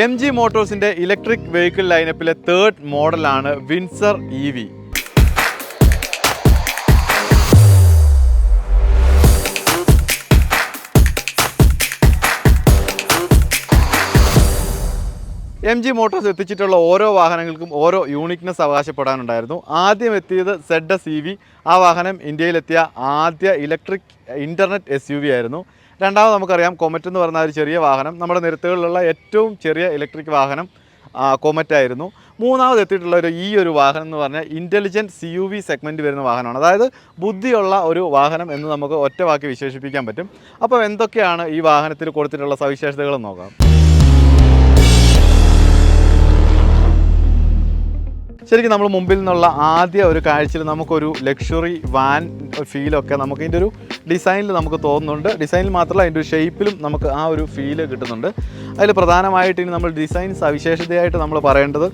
M G മോട്ടോഴ്സിന്റെ electric vehicle ലൈനപ്പിലെ third മോഡലാണ് Windsor E V M G Motors എത്തിച്ചിട്ടുള്ള ഓരോ വാഹനങ്ങൾക്കും ഓരോ യൂണിക്നെസ് അവകാശപ്പെടാനുണ്ടായിരുന്നു. ആദ്യം എത്തിയത് സെഡ് എസ് ഇ വി ആ വാഹനം ഇന്ത്യയിലെത്തിയ ആദ്യ electric internet S U V ആയിരുന്നു. രണ്ടാമത് നമുക്കറിയാം കൊമറ്റ് എന്ന് പറഞ്ഞ ഒരു ചെറിയ വാഹനം. നമ്മുടെ നിരത്തുകളിലുള്ള ഏറ്റവും ചെറിയ ഇലക്ട്രിക് വാഹനം കൊമറ്റ് ആയിരുന്നു. മൂന്നാമത് എത്തിയിട്ടുള്ള ഒരു ഈ ഒരു വാഹനം എന്ന് പറഞ്ഞാൽ intelligent C U V segment വരുന്ന വാഹനമാണ്. അതായത് ബുദ്ധിയുള്ള ഒരു വാഹനം എന്ന് നമുക്ക് ഒറ്റ വാക്കി വിശേഷിപ്പിക്കാൻ പറ്റും. അപ്പോൾ എന്തൊക്കെയാണ് ഈ വാഹനത്തിൽ കൊടുത്തിട്ടുള്ള സവിശേഷതകൾ നോക്കാം. ശരിക്കും നമ്മൾ മുമ്പിൽ നിന്നുള്ള ആദ്യ ഒരു കാഴ്ചയിൽ നമുക്കൊരു ലക്ഷറി വാൻ ഫീലൊക്കെ നമുക്ക് ഇതിന്റെ ഒരു ഡിസൈനിൽ നമുക്ക് തോന്നുന്നുണ്ട്. ഡിസൈനിൽ മാത്രമല്ല അതിന്റെ ഒരു ഷേപ്പിലും നമുക്ക് ആ ഒരു ഫീൽ കിട്ടുന്നുണ്ട്. അതിൽ പ്രധാനമായിട്ട് ഇനി നമ്മൾ ഡിസൈൻ സവിശേഷതയായിട്ട് നമ്മൾ പറയേണ്ടത്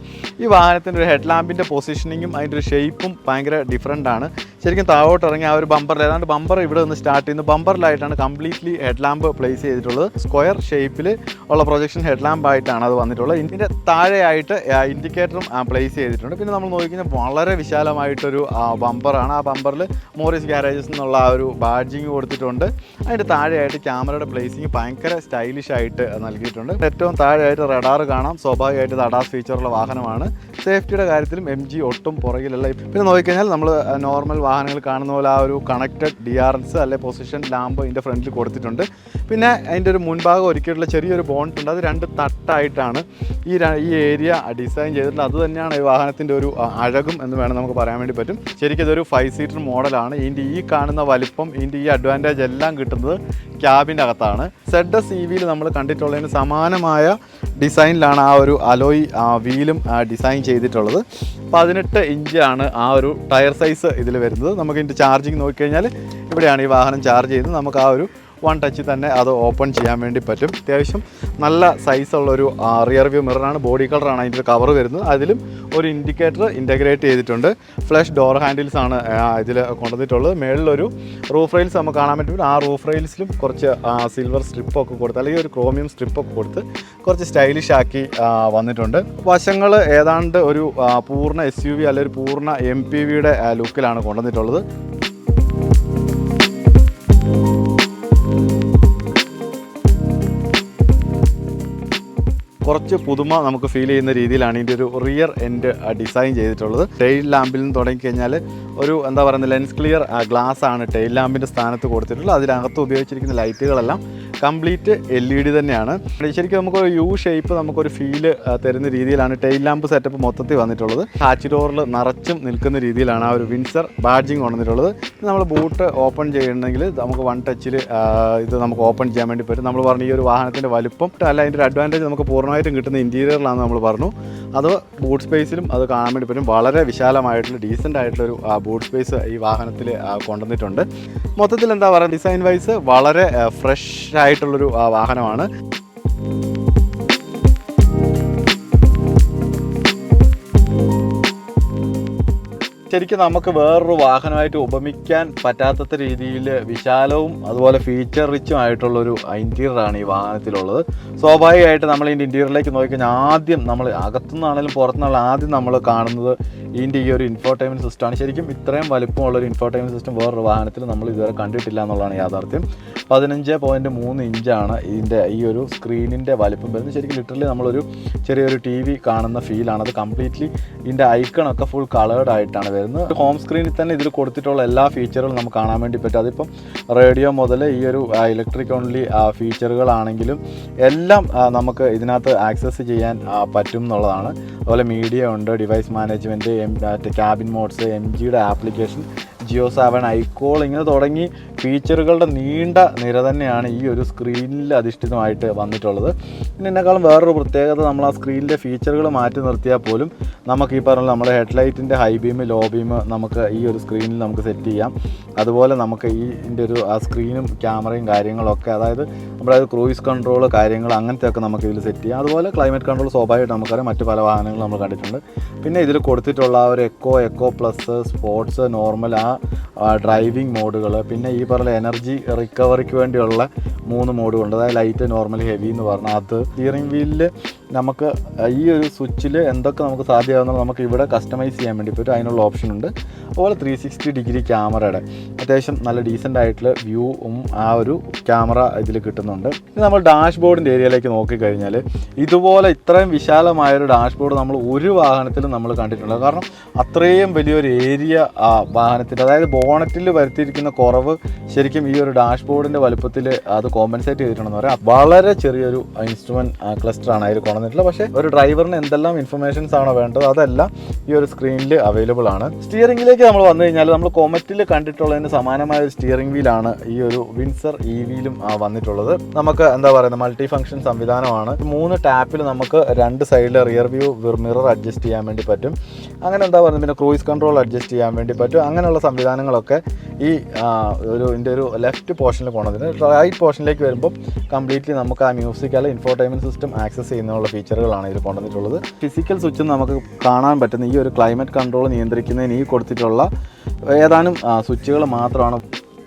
ഈ വാഹനത്തിന്റെ ഒരു ഹെഡ് ലാമ്പിന്റെ പൊസിഷനിങ്ങും അതിന്റെ ഒരു ഷേപ്പും ഭയങ്കര ഡിഫറെന്റ് ആണ്. ശരിക്കും താഴോട്ട് ഇറങ്ങി ആ ഒരു ബമ്പറിൽ ഏതാണ്ട് ബമ്പർ ഇവിടെ നിന്ന് സ്റ്റാർട്ട് ചെയ്യുന്നു ബമ്പറിലായിട്ടാണ് കംപ്ലീറ്റ്ലി ഹെഡ് ലാമ്പ് പ്ലേസ് ചെയ്തിട്ടുള്ളത്. സ്ക്വയർ ഷേപ്പിൽ ഉള്ള പ്രൊജക്ഷൻ ഹെഡ് ലാമ്പ് ആയിട്ടാണ് അത് വന്നിട്ടുള്ളത്. ഇതിന്റെ താഴെയായിട്ട് ഇൻഡിക്കേറ്ററും പ്ലേസ് ചെയ്തിട്ടുണ്ട്. പിന്നെ നമ്മൾ നോക്കിക്കഴിഞ്ഞാൽ വളരെ വിശാലമായിട്ടൊരു ബമ്പറാണ് ആ ബമ്പറിൽ മോറിസ് ഗാരേജസ് എന്നുള്ള ആ ഒരു ബാഡ്ജിങ് കൊടുത്തിട്ടുണ്ട്. അതിന്റെ താഴെയായിട്ട് ക്യാമറയുടെ പ്ലേസിങ് ഭയങ്കര സ്റ്റൈലിഷ് ആയിട്ട് നൽകിയിട്ടുണ്ട്. ഏറ്റവും താഴെയായിട്ട് റഡാർ കാണാം. സ്വാഭാവികമായിട്ട് ഇത് ഫീച്ചറുള്ള വാഹനമാണ്. സേഫ്റ്റിയുടെ കാര്യത്തിലും എം ജി ഒട്ടും പുറകിലല്ല. പിന്നെ നോക്കിക്കഴിഞ്ഞാൽ നമ്മൾ നോർമൽ വാഹനങ്ങൾ കാണുന്ന പോലെ ആ ഒരു കണക്റ്റഡ് ഡി ആർ എസ് അല്ലെ പൊസിഷൻ ലാമ്പ് ഇതിന്റെ ഫ്രണ്ടിൽ കൊടുത്തിട്ടുണ്ട്. പിന്നെ അതിന്റെ ഒരു മുൻഭാഗം ഒരുക്കിയിട്ടുള്ള ചെറിയൊരു ബോണ്ട് ഉണ്ട്. അത് രണ്ട് തട്ടായിട്ടാണ് ഈ ഈ ഏരിയ ഡിസൈൻ ചെയ്തിട്ടുള്ളത്. അത് തന്നെയാണ് ഈ വാഹനത്തിന്റെ ഒരു അഴകും എന്ന് വേണം നമുക്ക് പറയാൻ വേണ്ടി പറ്റും. ശരിക്കും ഇതൊരു ഫൈവ് സീറ്റർ മോഡലാണ് ഇതിന്റെ ഈ കാണുന്ന വലിപ്പം ഇതിന്റെ ഈ അഡ്വാന്റേജ് എല്ലാം കിട്ടുന്നത് ക്യാബിന്റെ അകത്താണ്. സെഡ് എസ് ഇ വിയിൽ നമ്മൾ കണ്ടിട്ടുള്ളതിന് സമാനമായ ഡിസൈനിലാണ് ആ ഒരു അലോയ് വീലും ഡിസൈൻ ചെയ്തിട്ടുള്ളത്. പതിനെട്ട് ഇഞ്ചാണ് ആ ഒരു ടയർ സൈസ് ഇതിൽ വരുന്നത്. നമുക്ക് ഇതിന്റെ ചാർജിങ് നോക്കിക്കഴിഞ്ഞാൽ ഇവിടെയാണ് ഈ വാഹനം ചാർജ് ചെയ്യുന്നത്. നമുക്ക് ആ ഒരു വൺ ടച്ചിൽ തന്നെ അത് ഓപ്പൺ ചെയ്യാൻ വേണ്ടി പറ്റും. അത്യാവശ്യം നല്ല സൈസുള്ള ഒരു റിയർ വ്യൂ മിററാണ് ബോഡി കളറാണ് അതിന്റെ കവർ വരുന്നത്. അതിലും ഒരു ഇൻഡിക്കേറ്റർ ഇന്റഗ്രേറ്റ് ചെയ്തിട്ടുണ്ട്. ഫ്ലഷ് ഡോർ ഹാൻഡിൽസ് ആണ് ഇതിൽ കൊണ്ടുവന്നിട്ടുള്ളത്. മേളിലൊരു റൂഫ് റെയിൽസ് നമുക്ക് കാണാൻ പറ്റും. ആ റൂഫ് റെയിൽസിലും കുറച്ച് സിൽവർ സ്ട്രിപ്പൊക്കെ കൊടുത്ത് അല്ലെങ്കിൽ ഒരു ക്രോമിയം സ്ട്രിപ്പൊക്കെ കൊടുത്ത് കുറച്ച് സ്റ്റൈലിഷ് ആക്കി വന്നിട്ടുണ്ട്. വശങ്ങൾ ഏതാണ്ട് ഒരു പൂർണ എസ് യു വി അല്ലെങ്കിൽ ഒരു പൂർണ എം പി വിയുടെ ലുക്കിലാണ് കൊണ്ടുവന്നിട്ടുള്ളത്. കുറച്ച് പുതുമ നമുക്ക് ഫീൽ ചെയ്യുന്ന രീതിയിലാണ് ഇതിന്റെ ഒരു റിയർ എൻഡ് ഡിസൈൻ ചെയ്തിട്ടുള്ളത്. ടെയിൽ ലാമ്പിൽ നിന്ന് തുടങ്ങിക്കഴിഞ്ഞാൽ ഒരു എന്താ പറയുന്നത് ലെൻസ് ക്ലിയർ ഗ്ലാസ് ആണ് ടെയിൽ ലാമ്പിന്റെ സ്ഥാനത്ത് കൊടുത്തിട്ടുള്ളത്. അതിനകത്ത് ഉപയോഗിച്ചിരിക്കുന്ന ലൈറ്റുകളെല്ലാം കംപ്ലീറ്റ് എൽ ഇ ഡി തന്നെയാണ്. ശരിക്കും നമുക്ക് യു ഷേപ്പ് നമുക്കൊരു ഫീൽ തരുന്ന രീതിയിലാണ് ടെയിൽ ലാമ്പ് സെറ്റപ്പ് മൊത്തത്തിൽ വന്നിട്ടുള്ളത്. ഹാച്ച് ഡോറിൽ നിറച്ചും നിൽക്കുന്ന രീതിയിലാണ് ആ ഒരു വിൻസർ ബാഡ്ജിങ് കൊണ്ടുവന്നിട്ടുള്ളത് നമ്മൾ ബൂട്ട് ഓപ്പൺ ചെയ്യണമെങ്കിൽ നമുക്ക് വൺ ടച്ചിൽ ഇത് നമുക്ക് ഓപ്പൺ ചെയ്യാൻ വേണ്ടി പറ്റും. നമ്മൾ പറഞ്ഞു ഈ ഒരു വാഹനത്തിന്റെ വലുപ്പം അല്ല അതിന്റെ ഒരു അഡ്വാന്റേജ് നമുക്ക് പൂർണമായിട്ടും കിട്ടുന്ന ഇന്റീരിയറിലാണ് നമ്മൾ പറഞ്ഞു. അത് ബൂട്ട് സ്പേസിലും അത് കാണാൻ വേണ്ടി പറ്റും. വളരെ വിശാലമായിട്ടുള്ള ഡീസന്റ് ആയിട്ടുള്ളൊരു ബൂട്ട് സ്പേസ് ഈ വാഹനത്തിൽ കൊണ്ടുവന്നിട്ടുണ്ട്. മൊത്തത്തിൽ എന്താ പറയുക ഡിസൈൻ വൈസ് വളരെ ഫ്രഷ് ആയിട്ടുള്ളൊരു വാഹനമാണ്. ശരിക്കും നമുക്ക് വേറൊരു വാഹനമായിട്ട് ഉപമിക്കാൻ പറ്റാത്ത രീതിയിൽ വിശാലവും അതുപോലെ ഫീച്ചർ റിച്ചും ആയിട്ടുള്ളൊരു ഇന്റീരിയറാണ് ഈ വാഹനത്തിലുള്ളത്. സ്വാഭാവികമായിട്ട് നമ്മൾ ഇതിന്റെ ഇന്റീരിയറിലേക്ക് നോക്കിക്കഴിഞ്ഞാൽ ആദ്യം നമ്മൾ അകത്തുനിന്നാണെങ്കിലും പുറത്തുനിന്നുള്ള ആദ്യം നമ്മൾ കാണുന്നത് ഇതിന്റെ ഈ ഒരു ഇൻഫോർടൈൻമെന്റ് സിസ്റ്റമാണ് ശരിക്കും ഇത്രയും വലുപ്പമുള്ള ഒരു ഇൻഫോർടൈൻമെന്റ് സിസ്റ്റം വേറൊരു വാഹനത്തിൽ നമ്മൾ ഇതുവരെ കണ്ടിട്ടില്ല എന്നുള്ളതാണ് യാഥാർത്ഥ്യം. പതിനഞ്ച് പോയിന്റ് മൂന്ന് ഇഞ്ചാണ് ഇതിന്റെ ഈ ഒരു സ്ക്രീനിന്റെ വലിപ്പം വരുന്നത്. ശരിക്കും ലിറ്ററലി നമ്മളൊരു ചെറിയൊരു ടി വി കാണുന്ന ഫീലാണ് അത് കംപ്ലീറ്റ്ലി ഇതിന്റെ ഐക്കണൊക്കെ ഫുൾ കളേർഡ് ആയിട്ടാണ് വരുന്നത്. ഹോം സ്ക്രീനിൽ തന്നെ ഇതിൽ കൊടുത്തിട്ടുള്ള എല്ലാ ഫീച്ചറുകളും നമുക്ക് കാണാൻ വേണ്ടി പറ്റും. അതിപ്പം റേഡിയോ മുതൽ ഈ ഒരു ഇലക്ട്രിക് ഓൺലി ഫീച്ചറുകളാണെങ്കിലും എല്ലാം നമുക്ക് ഇതിനകത്ത് ആക്സസ് ചെയ്യാൻ പറ്റും എന്നുള്ളതാണ്. അതുപോലെ മീഡിയ ഉണ്ട് device management M cabin modes M ജിയുടെ ആപ്ലിക്കേഷൻ ജിയോ സെവൻ ഐക്കോൾ ഇങ്ങനെ തുടങ്ങി ഫീച്ചറുകളുടെ നീണ്ട നിര തന്നെയാണ് ഈ ഒരു സ്ക്രീനിൽ അധിഷ്ഠിതമായിട്ട് വന്നിട്ടുള്ളത്. പിന്നെ എന്നെക്കാളും വേറൊരു പ്രത്യേകത നമ്മൾ ആ സ്ക്രീനിലെ ഫീച്ചറുകൾ മാറ്റി നിർത്തിയാൽ പോലും നമുക്ക് ഈ പറഞ്ഞ നമ്മുടെ ഹെഡ്ലൈറ്റിന്റെ ഹൈ ബീം ലോ ബീം നമുക്ക് ഈ ഒരു സ്ക്രീനിൽ നമുക്ക് സെറ്റ് ചെയ്യാം. അതുപോലെ നമുക്ക് ഈ ഇതിന്റെ ഒരു ആ സ്ക്രീനും ക്യാമറയും കാര്യങ്ങളൊക്കെ അതായത് നമ്മുടെ ക്രൂയിസ് കൺട്രോൾ കാര്യങ്ങൾ അങ്ങനത്തെയൊക്കെ നമുക്ക് ഇതിൽ സെറ്റ് ചെയ്യാം. അതുപോലെ ക്ലൈമറ്റ് കൺട്രോൾ സ്വാഭാവികമായിട്ട് നമുക്കറിയാം. മറ്റ് പല വാഹനങ്ങളും നമ്മൾ കണ്ടിട്ടുണ്ട്. പിന്നെ ഇതിൽ കൊടുത്തിട്ടുള്ള ആ ഒരു eco eco plus sports normal ആ ഡ്രൈവിംഗ് മോഡുകൾ പിന്നെ ഈ പറഞ്ഞ എനർജി റിക്കവറിക്ക് വേണ്ടിയുള്ള മൂന്ന് മോഡുകളുണ്ട് അതായത് ലൈറ്റ് നോർമൽ ഹെവി എന്ന് പറഞ്ഞാൽ അത് സ്റ്റിയറിംഗ് വീലിൽ നമുക്ക് ഈ ഒരു സ്വിച്ചിൽ എന്തൊക്കെ നമുക്ക് സാധ്യമാകുന്നത് നമുക്ക് ഇവിടെ കസ്റ്റമൈസ് ചെയ്യാൻ വേണ്ടി പറ്റും അതിനുള്ള ഓപ്ഷൻ ഉണ്ട്. അതുപോലെ ത്രീ സിക്സ്റ്റി ഡിഗ്രി ക്യാമറയുടെ അത്യാവശ്യം നല്ല ഡീസന്റ് ആയിട്ടുള്ള വ്യൂവും ആ ഒരു ക്യാമറ ഇതിൽ കിട്ടുന്നുണ്ട്. ഇനി നമ്മൾ ഡാഷ് ബോർഡിന്റെ ഏരിയയിലേക്ക് നോക്കിക്കഴിഞ്ഞാൽ ഇതുപോലെ ഇത്രയും വിശാലമായൊരു ഡാഷ് ബോർഡ് നമ്മൾ ഒരു വാഹനത്തിലും നമ്മൾ കണ്ടിട്ടുണ്ട് കാരണം അത്രയും വലിയൊരു ഏരിയ ആ വാഹനത്തിൽ അതായത് ബോണറ്റിൽ വരുത്തിയിരിക്കുന്ന കുറവ് ശരിക്കും ഈ ഒരു ഡാഷ് ബോർഡിന്റെ വലുപ്പത്തിൽ അത് കോമ്പൻസേറ്റ് ചെയ്തിട്ടുണ്ടെന്ന് പറയാം. വളരെ ചെറിയൊരു ഇൻസ്ട്രുമെന്റ് ക്ലസ്റ്റർ ആണ്. അതിൽ കൊണ്ടുവന്നിട്ടുള്ളത് പക്ഷേ ഒരു ഡ്രൈവറിന് എന്തെല്ലാം ഇൻഫർമേഷൻസ് ആണോ വേണ്ടത് അതെല്ലാം ഈ ഒരു സ്ക്രീനിൽ അവൈലബിൾ ആണ്. സ്റ്റിയറിംഗിലേക്ക് നമ്മൾ വന്നു കഴിഞ്ഞാൽ നമ്മൾ കോമറ്റിൽ കണ്ടിട്ടുള്ളതിന് സമാനമായ ഒരു സ്റ്റിയറിംഗ് വീലാണ് ഈ ഒരു വിൻസർ ഇ വിയിലും വന്നിട്ടുള്ളത്. നമുക്ക് എന്താ പറയുന്നത്? മൾട്ടി ഫംഗ്ഷൻ സംവിധാനമാണ്. മൂന്ന് ടാപ്പിൽ നമുക്ക് രണ്ട് സൈഡിലെ റിയർ വ്യൂ മിറർ അഡ്ജസ്റ്റ് ചെയ്യാൻ വേണ്ടി പറ്റും. അങ്ങനെ എന്താ പറയുന്നത്? പിന്നെ ക്രൂയിസ് കൺട്രോൾ അഡ്ജസ്റ്റ് ചെയ്യാൻ വേണ്ടി പറ്റും. അങ്ങനെയുള്ള സംവിധാനങ്ങളൊക്കെ ഈ ഒരു ഇതിന്റെ ഒരു ലെഫ്റ്റ് പോർഷനിൽ പോകണതിന് റൈറ്റ് പോർഷനിലേക്ക് വരുമ്പോൾ കംപ്ലീറ്റ്ലി നമുക്ക് ആ മ്യൂസിക് അല്ലെങ്കിൽ ഇൻഫോർടൈൻമെന്റ് സിസ്റ്റം ആക്സസ് ചെയ്യുന്നതിനുള്ള ഫീച്ചറുകളാണ് ഇതിൽ കൊണ്ടുവന്നിട്ടുള്ളത്? ഫിസിക്കൽ സ്വിച്ച് നമുക്ക് കാണാൻ പറ്റുന്ന ഈ ഒരു ക്ലൈമറ്റ് കൺട്രോൾ നിയന്ത്രിക്കുന്നതിന് ഈ കൊടുത്തിട്ടുള്ള ഏതാനും സ്വിച്ചുകൾ മാത്രമാണ്.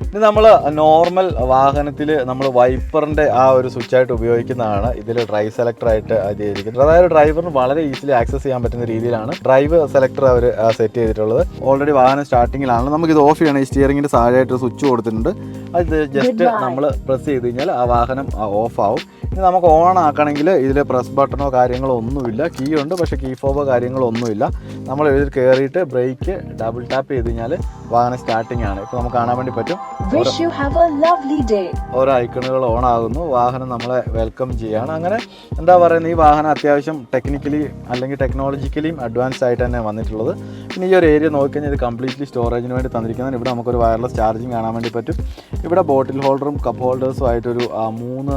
ഇത് നമ്മൾ നോർമൽ വാഹനത്തിൽ നമ്മൾ വൈപ്പറിന്റെ ആ ഒരു സ്വിച്ചായിട്ട് ഉപയോഗിക്കുന്നതാണ്. ഇതിൽ ഡ്രൈവ് സെലക്ടറായിട്ട് അത് ചെയ്തിരിക്കുന്നത് അതായത് ഡ്രൈവറിന് വളരെ ഈസിലി ആക്സസ് ചെയ്യാൻ പറ്റുന്ന രീതിയിലാണ് ഡ്രൈവ് സെലക്ടർ അവർ സെറ്റ് ചെയ്തിട്ടുള്ളത്. ഓൾറെഡി വാഹനം സ്റ്റാർട്ടിങ്ങിലാണ് നമുക്കിത് ഓഫ് ചെയ്യണം. ഈ സ്റ്റിയറിങ്ങിന്റെ താഴെയായിട്ട് സ്വിച്ച് കൊടുത്തിട്ടുണ്ട്. അത് ജസ്റ്റ് നമ്മൾ പ്രസ് ചെയ്ത് കഴിഞ്ഞാൽ ആ വാഹനം ഓഫ് ആവും. ഇനി നമുക്ക് ഓൺ ആക്കണമെങ്കിൽ ഇതിൽ പ്രസ് ബട്ടണോ കാര്യങ്ങളോ ഒന്നുമില്ല. കീ ഉണ്ട് പക്ഷേ കീ ഫോബോ കാര്യങ്ങളോ ഒന്നുമില്ല. നമ്മൾ ഇതിൽ കയറിയിട്ട് ബ്രേക്ക് ഡബിൾ ടാപ്പ് ചെയ്ത് കഴിഞ്ഞാൽ വാഹനം സ്റ്റാർട്ടിംഗ് ആണ്. ഇപ്പോൾ നമുക്ക് കാണാൻ വേണ്ടി പറ്റും. ഓരോ ഐക്കണുകൾ ഓൺ ആകുന്നു. വാഹനം നമ്മളെ വെൽക്കം ചെയ്യാണ്. അങ്ങനെ എന്താ പറയുന്നത്? ഈ വാഹനം അത്യാവശ്യം ടെക്നിക്കലി അല്ലെങ്കിൽ ടെക്നോളജിക്കലിയും അഡ്വാൻസ് ആയിട്ട് തന്നെ വന്നിട്ടുള്ളത്. പിന്നെ ഈ ഒരു ഏരിയ നോക്കിക്കഴിഞ്ഞാൽ ഇത് കംപ്ലീറ്റ്ലി സ്റ്റോറേജിന് വേണ്ടി തന്നിരിക്കുന്നതാണ്. ഇവിടെ നമുക്കൊരു വയർലെസ് ചാർജിങ് കാണാൻ വേണ്ടി പറ്റും. ഇവിടെ ബോട്ടിൽ ഹോൾഡറും കപ്പ് ഹോൾഡേഴ്സും ആയിട്ടൊരു മൂന്ന്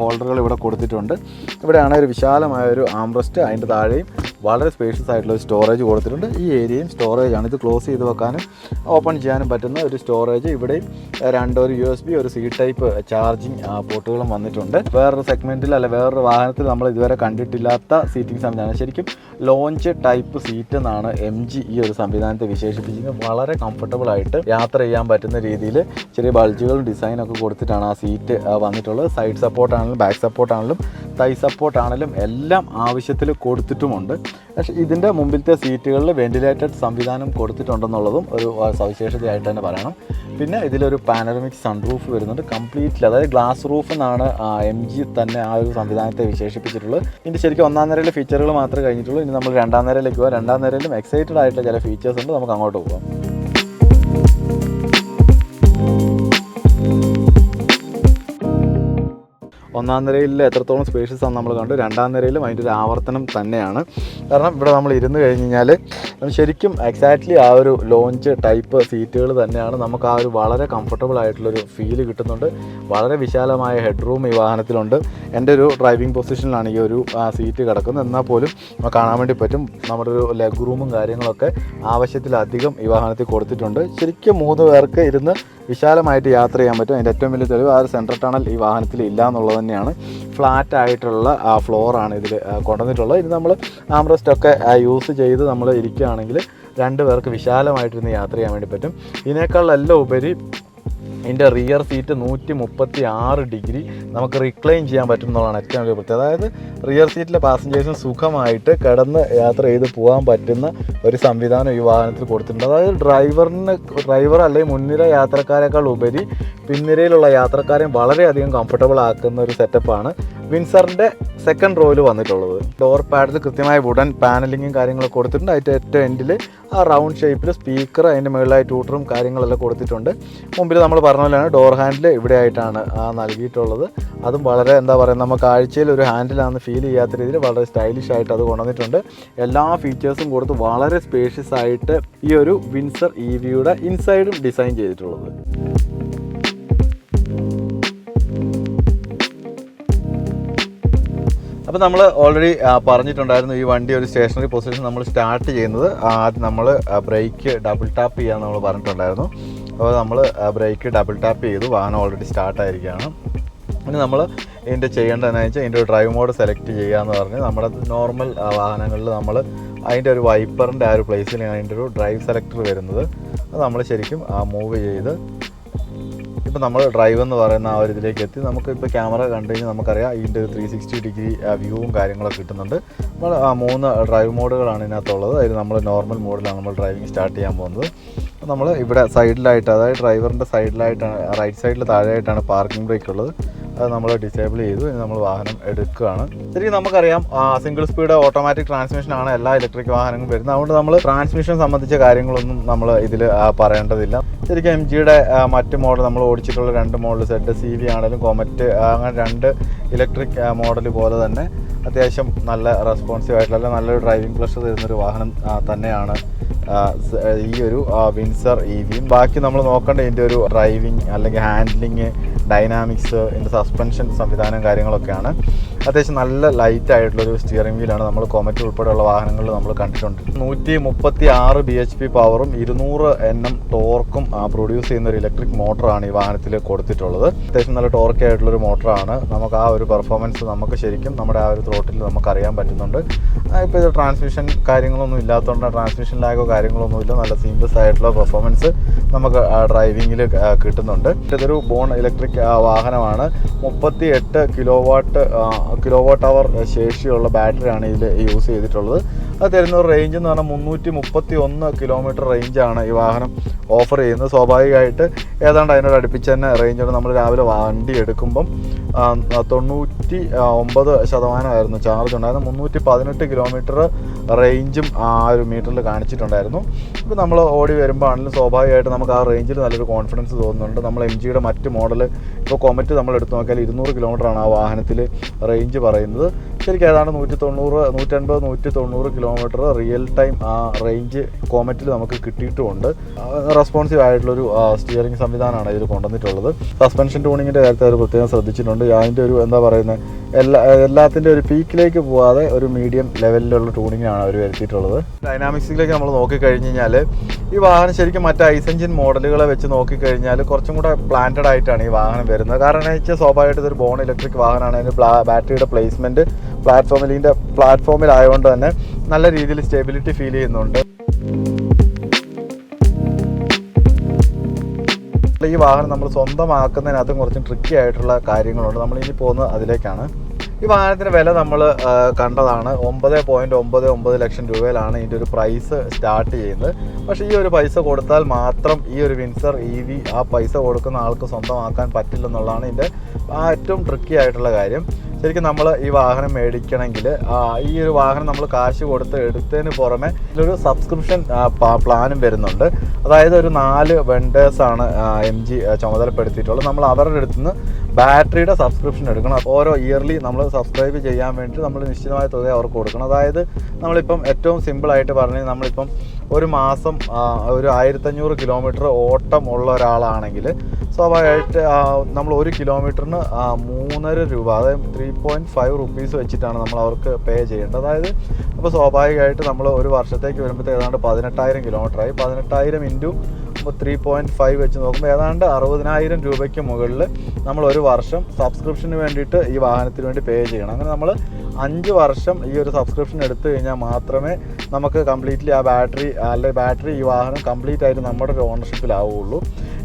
ഹോൾഡറുകൾ ഇവിടെ കൊടുത്തിട്ടുണ്ട്. ഇവിടെയാണ് ഒരു വിശാലമായ ഒരു ആംബ്രസ്റ്റ് അതിന്റെ താഴെയും വളരെ സ്പേഷ്യസ് ആയിട്ടുള്ള സ്റ്റോറേജ് കൊടുത്തിട്ടുണ്ട്. ഈ ഏരിയയും സ്റ്റോറേജ് ആണ്. ഇത് ക്ലോസ് ചെയ്ത് വെക്കാനും ഓപ്പൺ ചെയ്യാനും പറ്റുന്ന ഒരു സ്റ്റോറേജ് ഇവിടെയും രണ്ട് യു എസ് ബി ഒരു സി ടൈപ്പ് ചാർജിങ് പോർട്ടുകളും വന്നിട്ടുണ്ട്. വേറൊരു സെഗ്മെന്റിൽ അല്ല വേറൊരു വാഹനത്തിൽ നമ്മൾ ഇതുവരെ കണ്ടിട്ടില്ലാത്ത സീറ്റിംഗ് സംവിധാനം. ശരിക്കും ലോഞ്ച് ടൈപ്പ് സീറ്റ് എന്നാണ് എം ജി ഈ ഒരു സംവിധാനത്തെ വിശേഷിപ്പിച്ചിരിക്കുന്നത് വളരെ കംഫർട്ടബിൾ ആയിട്ട് യാത്ര ചെയ്യാൻ പറ്റുന്ന രീതിയിൽ ചെറിയ ബൾജുകളും ഡിസൈനൊക്കെ കൊടുത്തിട്ടാണ് ആ സീറ്റ് വന്നിട്ടുള്ളത്. സൈഡ് സപ്പോർട്ട് ആണെങ്കിലും ബാക്ക് സപ്പോർട്ട് ആണെങ്കിലും തൈ സപ്പോർട്ട് ആണെങ്കിലും എല്ലാം ആവശ്യത്തിൽ കൊടുത്തിട്ടുമുണ്ട്. പക്ഷേ ഇതിന്റെ മുമ്പിലത്തെ സീറ്റുകളിൽ വെന്റിലേറ്റഡ് സംവിധാനം കൊടുത്തിട്ടുണ്ടെന്നുള്ളതും ഒരു സവിശേഷതയായിട്ട് തന്നെ പറയണം. പിന്നെ ഇതിലൊരു പാനറമിക് സൺറൂഫ് വരുന്നുണ്ട്. കംപ്ലീറ്റ്ലി അതായത് ഗ്ലാസ് റൂഫ് എന്നാണ് എം ജി തന്നെ ആ ഒരു സംവിധാനത്തെ വിശേഷിപ്പിച്ചിട്ടുള്ളത്. ഇതിന്റെ ശരിക്കും ഒന്നാം നിരയിലെ ഫീച്ചറുകൾ മാത്രമേ കഴിഞ്ഞിട്ടുള്ളൂ. ഇനി നമ്മൾ രണ്ടാം നിരയിലേക്ക് പോകാം രണ്ടാം നിരയിലും എക്സൈറ്റഡ് ആയിട്ടുള്ള ചില ഫീച്ചേഴ്സ് ഉണ്ട്. നമുക്ക് അങ്ങോട്ട് പോകാം ഒന്നാം നിരയിൽ എത്രത്തോളം സ്പേഷ്യസ് ആണ് നമ്മൾ കണ്ടു. രണ്ടാം നിരയിലും അതിന്റെ ഒരു ആവർത്തനം തന്നെയാണ്. കാരണം ഇവിടെ നമ്മൾ ഇരുന്ന് കഴിഞ്ഞ് കഴിഞ്ഞാൽ ശരിക്കും എക്സാക്ട്ലി ആ ഒരു ലോഞ്ച് ടൈപ്പ് സീറ്റുകൾ തന്നെയാണ്. നമുക്ക് ആ ഒരു വളരെ കംഫർട്ടബിൾ ആയിട്ടുള്ളൊരു ഫീൽ കിട്ടുന്നുണ്ട്. വളരെ വിശാലമായ ഹെഡ് റൂം ഈ വാഹനത്തിലുണ്ട്. എന്റെ ഒരു ഡ്രൈവിംഗ് പൊസിഷനിലാണ് ഈ ഒരു സീറ്റ് കിടക്കുന്നത്. എന്നാൽ പോലും നമുക്ക് കാണാൻ വേണ്ടി പറ്റും. നമ്മുടെ ഒരു ലെഗ് റൂമും കാര്യങ്ങളൊക്കെ ആവശ്യത്തിലധികം ഈ വാഹനത്തിൽ കൊടുത്തിട്ടുണ്ട്. ശരിക്കും മൂന്ന് പേർക്ക് ഇരുന്ന് വിശാലമായിട്ട് യാത്ര ചെയ്യാൻ പറ്റും. അതിന്റെ ഏറ്റവും വലിയ തെളിവ് ആ ഒരു സെൻട്രൽ ടണൽ ഈ വാഹനത്തിൽ ഇല്ല എന്നുള്ളത് തന്നെയാണ്. ഫ്ലാറ്റ് ആയിട്ടുള്ള ഫ്ലോറാണ് ഇതിൽ കൊണ്ടുവന്നിട്ടുള്ളത്. ഇത് നമ്മൾ ആംറസ്റ്റൊക്കെ യൂസ് ചെയ്ത് നമ്മൾ ഇരിക്കുകയാണെങ്കിൽ രണ്ട് പേർക്ക് വിശാലമായിട്ടിരുന്ന് യാത്ര ചെയ്യാൻ വേണ്ടി പറ്റും. ഇതിനേക്കാളെല്ലാം ഉപരി ഇതിന്റെ റിയർ സീറ്റ് നൂറ്റി മുപ്പത്തി ആറ് ഡിഗ്രി. നമുക്ക് റിക്ലൈൻ ചെയ്യാൻ പറ്റും എന്നുള്ളതാണ് ഏറ്റവും വലിയ പ്രത്യേകത. അതായത് റിയർ സീറ്റിലെ പാസഞ്ചേഴ്സിന് സുഖമായിട്ട് കിടന്ന് യാത്ര ചെയ്ത് പോകാൻ പറ്റുന്ന ഒരു സംവിധാനം ഈ വാഹനത്തിൽ കൊടുത്തിട്ടുണ്ട്. അതായത് ഡ്രൈവറിന് ഡ്രൈവർ അല്ലെങ്കിൽ മുൻനിര യാത്രക്കാരെക്കാൾ ഉപരി പിൻനിരയിലുള്ള യാത്രക്കാരെയും വളരെയധികം കംഫർട്ടബിൾ ആക്കുന്ന ഒരു സെറ്റപ്പാണ് വിൻസറിന്റെ സെക്കൻഡ് റോയിൽ വന്നിട്ടുള്ളത്. ഡോർ പാഡിൽ കൃത്യമായ വുഡൻ പാനലിങ്ങും കാര്യങ്ങളൊക്കെ കൊടുത്തിട്ടുണ്ട്. അതിന്റെ ഏറ്റവും എൻഡിൽ ആ റൗണ്ട് ഷേപ്പിൽ സ്പീക്കർ അതിന്റെ മുകളിലായി ട്യൂട്ടറും കാര്യങ്ങളെല്ലാം കൊടുത്തിട്ടുണ്ട്. മുമ്പിൽ നമ്മൾ പറഞ്ഞ പോലെയാണ് ഡോർ ഹാൻഡിൽ ഇവിടെ ആയിട്ടാണ് നൽകിയിട്ടുള്ളത്. അതും വളരെ എന്താ പറയുക നമുക്ക് ആഴ്ചയിൽ ഒരു ഹാൻഡിലാണെന്ന് ഫീൽ ചെയ്യാത്ത രീതിയിൽ വളരെ സ്റ്റൈലിഷ് ആയിട്ട് അത് കൊണ്ടുവന്നിട്ടുണ്ട്. എല്ലാ ഫീച്ചേഴ്സും കൊടുത്ത് വളരെ സ്പേഷ്യസ് ആയിട്ട് ഈ ഒരു വിൻസർ ഇ വിയുടെ ഇൻസൈഡും ഡിസൈൻ ചെയ്തിട്ടുള്ളത്. അപ്പോൾ നമ്മൾ ഓൾറെഡി പറഞ്ഞിട്ടുണ്ടായിരുന്നു ഈ വണ്ടി ഒരു സ്റ്റേഷനറി പൊസിഷൻ നമ്മൾ സ്റ്റാർട്ട് ചെയ്യുന്നത്. ആദ്യം നമ്മൾ ബ്രേക്ക് ഡബിൾ ടാപ്പ് ചെയ്യാൻ നമ്മൾ പറഞ്ഞിട്ടുണ്ടായിരുന്നു. അപ്പോൾ നമ്മൾ ബ്രേക്ക് ഡബിൾ ടാപ്പ് ചെയ്തു. വാഹനം ഓൾറെഡി സ്റ്റാർട്ട് ആയിരിക്കുകയാണ്. ഇനി നമ്മൾ ഇതിന്റെ ചെയ്യേണ്ടതെന്ന് വെച്ചാൽ ഇതിന്റെ ഒരു ഡ്രൈവ് മോഡ് സെലക്ട് ചെയ്യുക എന്ന് പറഞ്ഞ് നമ്മുടെ നോർമൽ വാഹനങ്ങളിൽ നമ്മൾ അതിന്റെ ഒരു വൈപ്പറിന്റെ ആ ഒരു പ്ലേസിലാണ് അതിന്റെ ഒരു ഡ്രൈവ് സെലക്ടർ വരുന്നത്. അത് നമ്മൾ ശരിക്കും മൂവ് ചെയ്ത് ഇപ്പോൾ നമ്മൾ ഡ്രൈവ് എന്ന് പറയുന്ന ആ ഒരു ഇതിലേക്ക് എത്തി. നമുക്ക് ഇപ്പോൾ ക്യാമറ കണ്ടു കഴിഞ്ഞാൽ നമുക്കറിയാം ഇതിന്റെ ത്രീ സിക്സ്റ്റി ഡിഗ്രി വ്യൂവും കാര്യങ്ങളൊക്കെ കിട്ടുന്നുണ്ട്. നമ്മൾ മൂന്ന് ഡ്രൈവ് മോഡുകളാണ് ഇതിനകത്തുള്ളത്. അതിൽ നമ്മൾ നോർമൽ മോഡിലാണ് നമ്മൾ ഡ്രൈവിംഗ് സ്റ്റാർട്ട് ചെയ്യാൻ പോകുന്നത്. നമ്മൾ ഇവിടെ സൈഡിലായിട്ട് അതായത് ഡ്രൈവറിന്റെ സൈഡിലായിട്ടാണ് റൈറ്റ് സൈഡിൽ താഴെയായിട്ടാണ് പാർക്കിംഗ് ബ്രേക്ക് ഉള്ളത്. അത് നമ്മൾ ഡിസേബിൾ ചെയ്തു. ഇനി നമ്മൾ വാഹനം എടുക്കുകയാണ്. ശരിക്കും നമുക്കറിയാം സിംഗിൾ സ്പീഡ് ഓട്ടോമാറ്റിക് ട്രാൻസ്മിഷൻ ആണ് എല്ലാ ഇലക്ട്രിക് വാഹനങ്ങളും വരുന്നത്. അതുകൊണ്ട് നമ്മൾ ട്രാൻസ്മിഷൻ സംബന്ധിച്ച കാര്യങ്ങളൊന്നും നമ്മൾ ഇതിൽ പറയേണ്ടതില്ല. ശരിക്കും എം ജിയുടെ മറ്റ് മോഡൽ നമ്മൾ ഓടിച്ചിട്ടുള്ള രണ്ട് മോഡൽ സെഡ് സി വി ആണെങ്കിലും കോമറ്റ് അങ്ങനെ രണ്ട് ഇലക്ട്രിക് മോഡൽ പോലെ തന്നെ അത്യാവശ്യം നല്ല റെസ്പോൺസീവ് ആയിട്ടുള്ള നല്ലൊരു ഡ്രൈവിംഗ് പ്ലഷർ തരുന്നൊരു വാഹനം തന്നെയാണ് ഈ ഒരു വിൻസർ ഇ വിയും ബാക്കി നമ്മൾ നോക്കേണ്ട ഇതിന്റെ ഒരു ഡ്രൈവിംഗ് അല്ലെങ്കിൽ ഹാൻഡ്ലിങ് ഡൈനാമിക്സ് ഇതിന്റെ സസ്പെൻഷൻ സംവിധാനം കാര്യങ്ങളൊക്കെയാണ്. അത്യാവശ്യം നല്ല ലൈറ്റ് ആയിട്ടുള്ളൊരു സ്റ്റിയറിംഗ് വീലാണ് നമ്മൾ കോമറ്റ് ഉൾപ്പെടെയുള്ള വാഹനങ്ങളിൽ നമ്മൾ കണ്ടിട്ടുണ്ട്. നൂറ്റി മുപ്പത്തി ആറ് ബി എച്ച് പി പവറും ഇരുന്നൂറ് എൻ എം ടോർക്കും പ്രൊഡ്യൂസ് ചെയ്യുന്ന ഒരു ഇലക്ട്രിക് മോട്ടറാണ് ഈ വാഹനത്തിൽ കൊടുത്തിട്ടുള്ളത്. അത്യാവശ്യം നല്ല ടോർക്ക് ആയിട്ടുള്ളൊരു മോട്ടറാണ് നമുക്ക് ആ ഒരു പെർഫോമൻസ് നമുക്ക് ശരിക്കും നമ്മുടെ ആ ഒരു ത്രോട്ടിൽ നമുക്ക് അറിയാൻ പറ്റുന്നുണ്ട്. ഇപ്പോൾ ഇത് ട്രാൻസ്മിഷൻ കാര്യങ്ങളൊന്നും ഇല്ലാത്തതുകൊണ്ട് ട്രാൻസ്മിഷൻ ലാഗോ കാര്യങ്ങളൊന്നും ഇല്ല. നല്ല സീംലെസ് ആയിട്ടുള്ള പെർഫോമൻസ് നമുക്ക് ഡ്രൈവിങ്ങിൽ കിട്ടുന്നുണ്ട്. ഇതൊരു ബോൺ ഇലക്ട്രിക് വാഹനമാണ്. മുപ്പത്തി എട്ട് kilowatt kilowatt hour ശേഷിയുള്ള ബാറ്ററിയാണ് ഇതിൽ യൂസ് ചെയ്തിട്ടുള്ളത്. അത് തരുന്ന റേഞ്ച് എന്ന് പറഞ്ഞാൽ മുന്നൂറ്റി മുപ്പത്തി ഒന്ന് കിലോമീറ്റർ റേഞ്ചാണ് ഈ വാഹനം ഓഫർ ചെയ്യുന്നത്. സ്വാഭാവികമായിട്ട് ഏതാണ്ട് അതിനോട് അടുപ്പിച്ച് തന്നെ റേഞ്ചോട് നമ്മൾ രാവിലെ വണ്ടി എടുക്കുമ്പം തൊണ്ണൂറ്റി ഒമ്പത് ശതമാനമായിരുന്നു ചാർജ് ഉണ്ടായിരുന്നത്. മുന്നൂറ്റി പതിനെട്ട് കിലോമീറ്റർ റേഞ്ചും ആ ഒരു മീറ്ററിൽ കാണിച്ചിട്ടുണ്ടായിരുന്നു. ഇപ്പോൾ നമ്മൾ ഓടി വരുമ്പോൾ ആണെങ്കിലും സ്വാഭാവികമായിട്ട് നമുക്ക് ആ റേഞ്ചിൽ നല്ലൊരു കോൺഫിഡൻസ് തോന്നുന്നുണ്ട്. നമ്മൾ എം ജിയുടെ മറ്റ് മോഡൽ ഇപ്പോൾ കൊമറ്റ് നമ്മൾ എടുത്തു നോക്കിയാൽ ഇരുന്നൂറ് കിലോമീറ്ററാണ് ആ വാഹനത്തിൽ റേഞ്ച് പറയുന്നത്. ശരിക്കും ഏതാണ്ട് നൂറ്റി തൊണ്ണൂറ് നൂറ്റൻപത് നൂറ്റി തൊണ്ണൂറ് കിലോമീറ്റർ റിയൽ ടൈം ആ റേഞ്ച് കോമറ്റിൽ നമുക്ക് കിട്ടിയിട്ടുമുണ്ട്. റെസ്പോൺസീവ് ആയിട്ടുള്ളൊരു സ്റ്റിയറിംഗ് സംവിധാനമാണ് ഇതിൽ കൊണ്ടുവന്നിട്ടുള്ളത്. സസ്പെൻഷൻ ട്യൂണിങ്ങിന്റെ കാര്യത്തിൽ അവർ പ്രത്യേകം ശ്രദ്ധിച്ചിട്ടുണ്ട്. അതിന്റെ ഒരു എന്താ പറയുന്നത് എല്ലാ എല്ലാത്തിന്റെ ഒരു പീക്കിലേക്ക് പോവാതെ ഒരു മീഡിയം ലെവലിലുള്ള ട്യൂണിങ്ങാണ് അവർ വരുത്തിയിട്ടുള്ളത്. ഡൈനാമിക്സിലേക്ക് നമ്മൾ നോക്കിക്കഴിഞ്ഞ് കഴിഞ്ഞാൽ ഈ വാഹനം ശരിക്കും മറ്റ് ഐസ് എഞ്ചിൻ മോഡലുകളെ വെച്ച് നോക്കിക്കഴിഞ്ഞാൽ കുറച്ചും കൂടെ പ്ലാന്റഡ് ആയിട്ടാണ് ഈ വാഹനം വരുന്നത്. കാരണം വെച്ചാൽ സ്വാഭാവികമായിട്ട് ഇതൊരു ബോൺ ഇലക്ട്രിക് വാഹനമാണ്. അതിന്റെ ബാറ്ററിയുടെ പ്ലേസ്മെന്റ് പ്ലാറ്റ്ഫോമിൽ ഇതിന്റെ പ്ലാറ്റ്ഫോമിലായതുകൊണ്ട് തന്നെ നല്ല രീതിയിൽ സ്റ്റെബിലിറ്റി ഫീൽ ചെയ്യുന്നുണ്ട്. ഈ വാഹനം നമ്മൾ സ്വന്തമാക്കുന്നതിനകത്തും കുറച്ച് ട്രിക്കി ആയിട്ടുള്ള കാര്യങ്ങളുണ്ട്. നമ്മൾ ഇനി പോകുന്നത് അതിലേക്കാണ്. ഈ വാഹനത്തിന് വില നമ്മൾ കണ്ടതാണ്. ഒമ്പത് പോയിന്റ് ഒമ്പത് ഒമ്പത് ലക്ഷം രൂപയിലാണ് ഇതിന്റെ ഒരു പ്രൈസ് സ്റ്റാർട്ട് ചെയ്യുന്നത്. പക്ഷേ ഈ ഒരു പൈസ കൊടുത്താൽ മാത്രം ഈ ഒരു വിൻസർ ഇ വി ആ പൈസ കൊടുക്കുന്ന ആൾക്ക് സ്വന്തമാക്കാൻ പറ്റില്ലെന്നുള്ളതാണ് ഇതിന്റെ ഏറ്റവും ട്രിക്കി ആയിട്ടുള്ള കാര്യം. ശരിക്കും നമ്മൾ ഈ വാഹനം മേടിക്കണമെങ്കിൽ ഈ ഒരു വാഹനം നമ്മൾ കാശ് കൊടുത്ത് എടുത്തതിന് പുറമെ ഇതിലൊരു സബ്സ്ക്രിപ്ഷൻ പ്ലാനും വരുന്നുണ്ട്. അതായത് ഒരു നാല് വെണ്ടേഴ്സാണ് എം ജി ചുമതലപ്പെടുത്തിയിട്ടുള്ളത്. നമ്മൾ അവരുടെ അടുത്ത് നിന്ന് ബാറ്ററിയുടെ സബ്സ്ക്രിപ്ഷൻ എടുക്കണം. ഓരോ ഇയർലി നമ്മൾ സബ്സ്ക്രൈബ് ചെയ്യാൻ വേണ്ടി നമ്മൾ നിശ്ചിതമായ തുക അവർക്ക് കൊടുക്കണം. അതായത് നമ്മളിപ്പം ഏറ്റവും സിമ്പിളായിട്ട് പറഞ്ഞാൽ നമ്മളിപ്പം ഒരു മാസം ഒരു ആയിരത്തഞ്ഞൂറ് കിലോമീറ്റർ ഓട്ടം ഉള്ള ഒരാളാണെങ്കിൽ സ്വാഭാവികമായിട്ട് നമ്മൾ ഒരു കിലോമീറ്ററിന് മൂന്നര രൂപ അതായത് ത്രീ പോയിന്റ് ഫൈവ് റുപ്പീസ് വെച്ചിട്ടാണ് നമ്മൾ അവർക്ക് പേ ചെയ്യേണ്ടത്. അതായത് അപ്പോൾ സ്വാഭാവികമായിട്ട് നമ്മൾ ഒരു വർഷത്തേക്ക് വരുമ്പോഴത്തേക്ക് ഏതാണ്ട് പതിനെട്ടായിരം കിലോമീറ്ററായി പതിനെട്ടായിരം ഇന്റു ത്രീ പോയിന്റ് ഫൈവ് വെച്ച് നോക്കുമ്പോൾ ഏതാണ്ട് അറുപതിനായിരം രൂപയ്ക്ക് മുകളിൽ നമ്മൾ ഒരു വർഷം സബ്സ്ക്രിപ്ഷന് വേണ്ടിയിട്ട് ഈ വാഹനത്തിന് വേണ്ടി പേ ചെയ്യണം. അങ്ങനെ നമ്മൾ അഞ്ച് വർഷം ഈ ഒരു സബ്സ്ക്രിപ്ഷൻ എടുത്തു കഴിഞ്ഞാൽ മാത്രമേ നമുക്ക് കംപ്ലീറ്റ്ലി ആ ബാറ്ററി അല്ലെങ്കിൽ ബാറ്ററി ഈ വാഹനം കംപ്ലീറ്റ് ആയിട്ട് നമ്മുടെ ഒരു ഓണർഷിപ്പിലാവുള്ളൂ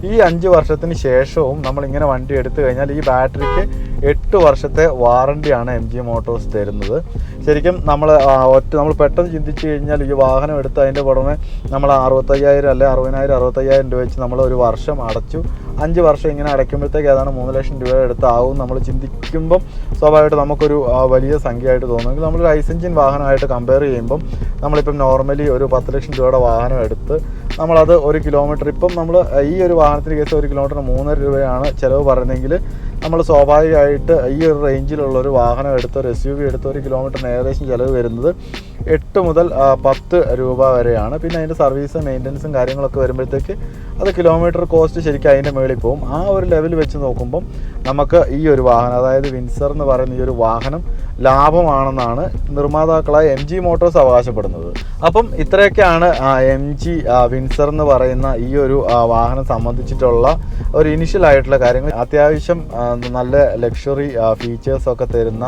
ഈ അഞ്ച് വർഷത്തിന് ശേഷവും നമ്മൾ ഇങ്ങനെ വണ്ടി എടുത്തു കഴിഞ്ഞാൽ ഈ ബാറ്ററിക്ക് എട്ട് വർഷത്തെ വാറണ്ടിയാണ് എം ജി മോട്ടോഴ്സ് തരുന്നത്. ശരിക്കും നമ്മൾ ഒറ്റ നമ്മൾ പെട്ടെന്ന് ചിന്തിച്ചു കഴിഞ്ഞാൽ ഈ വാഹനം എടുത്ത് അതിന്റെ പുറമെ നമ്മൾ അറുപത്തയ്യായിരം അല്ലെ അറുപതിനായിരം അറുപത്തയ്യായിരം രൂപ വെച്ച് നമ്മൾ ഒരു വർഷം അടച്ചു. അഞ്ച് വർഷം ഇങ്ങനെ അടയ്ക്കുമ്പോഴത്തേക്ക് ഏതാണ് മൂന്ന് ലക്ഷം രൂപ എടുത്താവും നമ്മൾ ചിന്തിക്കുമ്പം സ്വാഭാവികമായിട്ട് നമുക്കൊരു വലിയ സംഖ്യയായിട്ട് തോന്നുമെങ്കിൽ നമ്മൾ ഐസ് എഞ്ചിൻ വാഹനമായിട്ട് കമ്പയർ ചെയ്യുമ്പം നമ്മളിപ്പം നോർമലി ഒരു പത്ത് ലക്ഷം രൂപയുടെ വാഹനം എടുത്ത് നമ്മളത് ഒരു കിലോമീറ്റർ ഇപ്പം നമ്മൾ ഈ ഒരു വാഹനത്തിന് കേസ് ഒരു കിലോമീറ്ററിന് മൂന്നര രൂപയാണ് ചിലവ് പറയുന്നതെങ്കിൽ നമ്മൾ സ്വാഭാവികമായിട്ട് ഈ ഒരു റേഞ്ചിലുള്ള ഒരു വാഹനം എടുത്ത് ഒരു എസ് യു വി എടുത്ത് ഒരു കിലോമീറ്ററിന് ഏകദേശം ചിലവ് വരുന്നത് എട്ട് മുതൽ പത്ത് രൂപ വരെയാണ്. പിന്നെ അതിന്റെ സർവീസ് മെയിന്റനൻസും കാര്യങ്ങളൊക്കെ വരുമ്പോഴത്തേക്ക് അത് കിലോമീറ്റർ കോസ്റ്റ് ശരിക്കും അതിന്റെ മുകളിൽ പോകും. ആ ഒരു ലെവൽ വെച്ച് നോക്കുമ്പം നമുക്ക് ഈ ഒരു വാഹനം അതായത് വിൻസർ എന്ന് പറയുന്ന ഈ ഒരു വാഹനം ലാഭമാണെന്നാണ് നിർമ്മാതാക്കളായ എം ജി മോട്ടോഴ്സ് അവകാശപ്പെടുന്നത്. അപ്പം ഇത്രയൊക്കെയാണ് എം ജി വിൻസർ എന്ന് പറയുന്ന ഈ ഒരു വാഹനം സംബന്ധിച്ചിട്ടുള്ള ഒരു ഇനിഷ്യൽ ആയിട്ടുള്ള കാര്യങ്ങൾ. അത്യാവശ്യം നല്ല ലക്ഷറി ഫീച്ചേഴ്സ് ഒക്കെ തരുന്ന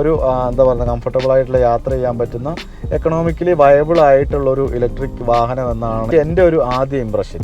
ഒരു എന്താ പറയുക കംഫർട്ടബിൾ ആയിട്ടുള്ള യാത്ര ചെയ്യാൻ പറ്റുന്ന എക്കണോമിക്കലി വയബിൾ ആയിട്ടുള്ള ഒരു ഇലക്ട്രിക് വാഹനം എന്നാണ് എന്റെ ഒരു ആദ്യ ഇമ്പ്രഷൻ